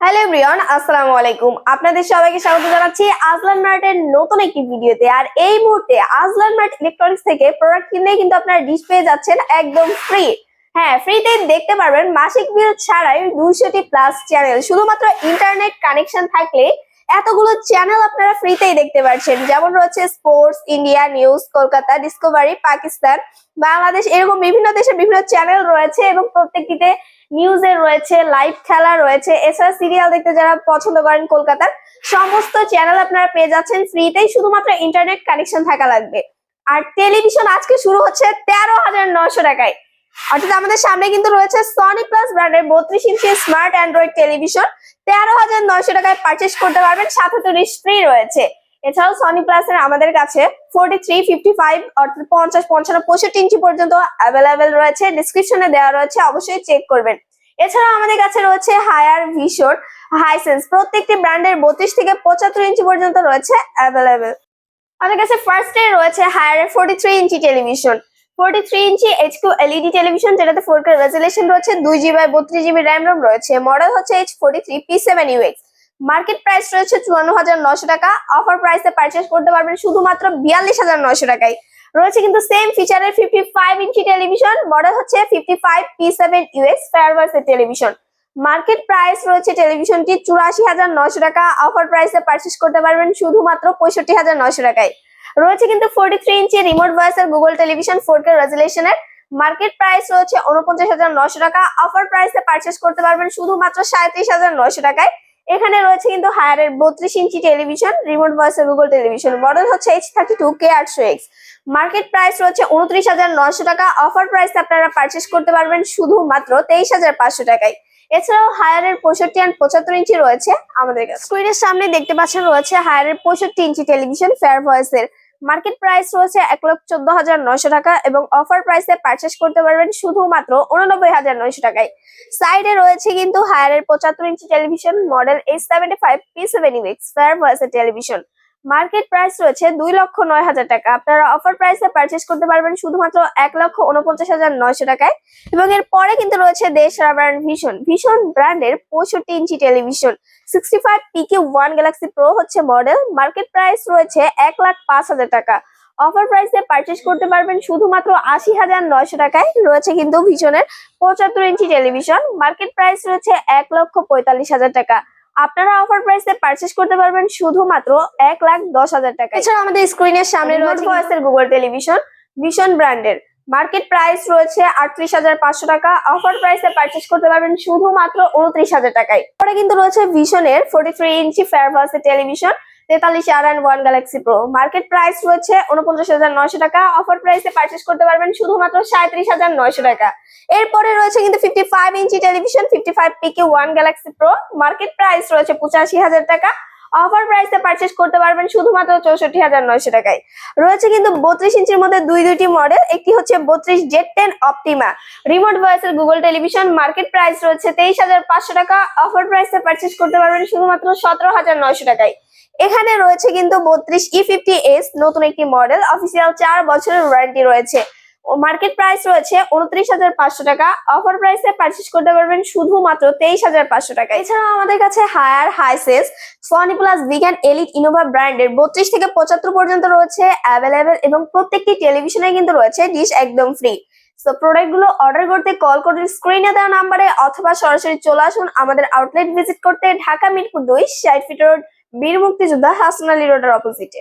Hello everyone আসসালামু আলাইকুম আপনাদের সবাইকে স্বাগত জানাচ্ছি আজলান মার্টের নতুন একটি ভিডিওতে। আর এই মুহূর্তে আজলান মার্ট ইলেকট্রনিক্স থেকে প্রোডাক্ট কিনলে কিন্তু আপনারা ডিশ পেয়ে যাচ্ছেন একদম ফ্রি হ্যাঁ ফ্রিতে দেখতে পারবেন মাসিক বিল ছাড়াই দুইশোটি প্লাস চ্যানেল শুধুমাত্র ইন্টারনেট কানেকশন থাকলে এতগুলো চ্যানেল আপনারা ফ্রিতেই দেখতে পাচ্ছেন যেমন রয়েছে sports India news Kolkata Discovery Pakistan Bangladesh এরকম বিভিন্ন দেশে বিভিন্ন চ্যানেল রয়েছে এবং প্রত্যেকটিতে নিউজে রয়েছে লাইভ খেলা রয়েছে, এছাড়া সিরিয়াল দেখতে যারা পছন্দ করেন কলকাতার, সমস্ত চ্যানেল আপনারা পেয়ে যাচ্ছেন ফ্রিতেই শুধুমাত্র ইন্টারনেট কানেকশন থাকা লাগবে। আর টেলিভিশন আজকে শুরু হচ্ছে তেরো হাজার নশো টাকায়। অর্থাৎ আমাদের সামনে কিন্তু রয়েছে সনি প্লাস ব্র্যান্ডের বত্রিশ ইঞ্চি স্মার্ট অ্যান্ড্রয়েড টেলিভিশন তেরো হাজার নশো টাকায় পারচেস করতে পারবেন তো ফ্রি রয়েছে। এছাড়াও সনি প্লাসের আমাদের কাছে ফোর্টি থ্রি ফিফটি ফাইভ অর্থাৎ পঞ্চাশ, পঞ্চান্ন, পঁয়ষট্টি ইঞ্চি পর্যন্ত অ্যাভেলেবেল রয়েছে। ডিসক্রিপশনে দেওয়া রয়েছে, অবশ্যই চেক করবেন। এছাড়াও আমাদের কাছে রয়েছে হায়ার ভিশন হাইসেন্স প্রত্যেকটি ব্র্যান্ডের বত্রিশ থেকে পঁচাত্তর ইঞ্চি পর্যন্ত রয়েছে অ্যাভেলেবেল আমাদের কাছে ফার্স্টে রয়েছে Haier forty three inch television. Forty three inch HQ LED television, যেটাতে ফোর কে রেজুলেশন রয়েছে, দুই জিবি বত্রিশ জিবি র্যাম রোম রয়েছে। মডেল হচ্ছে H forty three P seven UX market price রয়েছে চুয়ান্ন হাজার নশো টাকা অফার প্রাইসে পারচেস করতে পারবেন শুধুমাত্র বিয়াল্লিশ হাজার নশো টাকায়। রয়েছে কিন্তু same ফিচারের fifty five inch television model হচ্ছে fifty five P seven UX ফেয়ারভার্সের television market price রয়েছে টেলিভিশনটি চুরাশি হাজার নশো টাকা অফার প্রাইসে পারচেস করতে পারবেন শুধুমাত্র পঁয়ষট্টি হাজার নশো টাকায়। রয়েছে কিন্তু ফোর্টি থ্রি ইঞ্চি রিমোট ভয়েসের গুগল টেলিভিশন ফোর কে রেজুলেশনের মার্কেট প্রাইস রয়েছে উনপঞ্চাশ হাজার নশো টাকা অফার প্রাইসে পারচেস করতে পারবেন শুধুমাত্র সাঁত্রিশ হাজার নশো টাকায়। এখানে রয়েছে কিন্তু হায়ারের বত্রিশ inch television, remote voice Google television. Model হচ্ছে এইচ থার্টি টু কে আটশো এক্স মার্কেট প্রাইস রয়েছে উনত্রিশ হাজার নয়শো টাকা। অফার প্রাইস আপনারা পারচেস করতে পারবেন শুধুমাত্র তেইশ হাজার পাঁচশো টাকায়। এছাড়াও হায়ারের পঁয়ষট্টি অ্যান্ড পঁচাত্তর ইঞ্চি রয়েছে আমাদের কাছে। স্ক্রিনের সামনে দেখতে পাচ্ছেন রয়েছে হায়ারের পঁয়ষট্টি ইঞ্চি টেলিভিশন ফেয়ার ভয়েসের মার্কেট প্রাইস রয়েছে এক লক্ষ চোদ্দ হাজার নয়শো টাকা এবং অফার প্রাইসে পারচেস করতে পারবেন শুধুমাত্র উননব্বই হাজার নয়শো টাকায়। সাইডে রয়েছে কিন্তু হায়ারের পঁচাত্তর inch television model H seventy five P seven ইমিক্স television market price রয়েছে দুই লক্ষ নয় হাজার টাকা। আপনারা অফার প্রাইসে পারচেস করতে পারবেন শুধুমাত্র এক লক্ষ উনপঞ্চাশ হাজার নয়শো টাকায়। এবং এর পরে কিন্তু রয়েছে দেশ ব্র্যান্ড ভীষণ ভীষণ ব্র্যান্ডের পঁয়ষট্টি inch television sixty five PK one Galaxy Pro হচ্ছে মডেল মার্কেট প্রাইস রয়েছে এক লাখ পাঁচ হাজার টাকা। অফার প্রাইসে পারচেস করতে পারবেন শুধুমাত্র আশি হাজার নয়শো টাকায়। রয়েছে কিন্তু ভীষণের পঁচাত্তর ইঞ্চি টেলিভিশন। মার্কেট প্রাইস রয়েছে এক লক্ষ পঁয়তাল্লিশ হাজার টাকা। আপনারা অফার প্রাইসে পারচেস করতে পারবেন শুধুমাত্র এক লাখ দশ হাজার টাকা এছাড়া আমাদের স্ক্রিনের সামনে রয়েছে গুগল টেলিভিশন ভীষণ ব্র্যান্ডের মার্কেট প্রাইস রয়েছে আটত্রিশ হাজার পাঁচশো টাকা। অফার প্রাইসে পারচেস করতে পারবেন শুধুমাত্র উনত্রিশ হাজার টাকায়। পরে কিন্তু রয়েছে ভিশনের forty three inch fair television তেতাল্লিশ আর and one Galaxy Pro. Market price রয়েছে উনপঞ্চাশ হাজার নয়শো টাকা। অফার প্রাইসে পারচেস করতে পারবেন শুধুমাত্র সাঁত্রিশ হাজার নয়শো টাকা। এরপরে রয়েছে কিন্তু fifty five inch television fifty five PK one Galaxy Pro market price রয়েছে পঁচাশি হাজার টাকা। অফার প্রাইসে পারচেস করতে পারবেন শুধুমাত্র চৌষট্টি হাজার নয়শো টাকায়। রয়েছে কিন্তু বত্রিশ ইঞ্চির মধ্যে দুই দুইটি মডেল একটি হচ্ছে বত্রিশ জেড টেন অপটিমা। রিমোট ভয়েসের গুগল টেলিভিশন মার্কেট প্রাইস রয়েছে তেইশ হাজার পাঁচশো টাকা অফার প্রাইসে পারচেস করতে পারবেন শুধুমাত্র সতেরো হাজার নয়শো টাকায়। এখানে রয়েছে কিন্তু বত্রিশ ই ফিফটি এস নতুন একটি মডেল অফিসিয়াল চার বছরের ওয়ারেন্টি রয়েছে। মার্কেট প্রাইস রয়েছে উনত্রিশ হাজার পাঁচশো টাকা। অফার প্রাইসে পারচেস করতে পারবেন শুধুমাত্র তেইশ হাজার পাঁচশো টাকা। এছাড়াও আমাদের কাছে হায়ার হাইসেস সনি প্লাস ভিগান এলিট ইনোভা ব্র্যান্ডের বত্রিশ থেকে পঁচাত্তর পর্যন্ত রয়েছে অ্যাভেলেবেল এবং প্রত্যেকটি টেলিভিশনে কিন্তু রয়েছে ডিশ একদম ফ্রি তো প্রোডাক্টগুলো অর্ডার করতে কল করুন স্ক্রিনে দেওয়া নাম্বারে অথবা সরাসরি চলে আসুন আমাদের আউটলেট ভিজিট করতে ঢাকা মিরপুর দুই ষাট ফিট রোড বীর মুক্তিযোদ্ধা হাসনালি রোডের অপোজিটে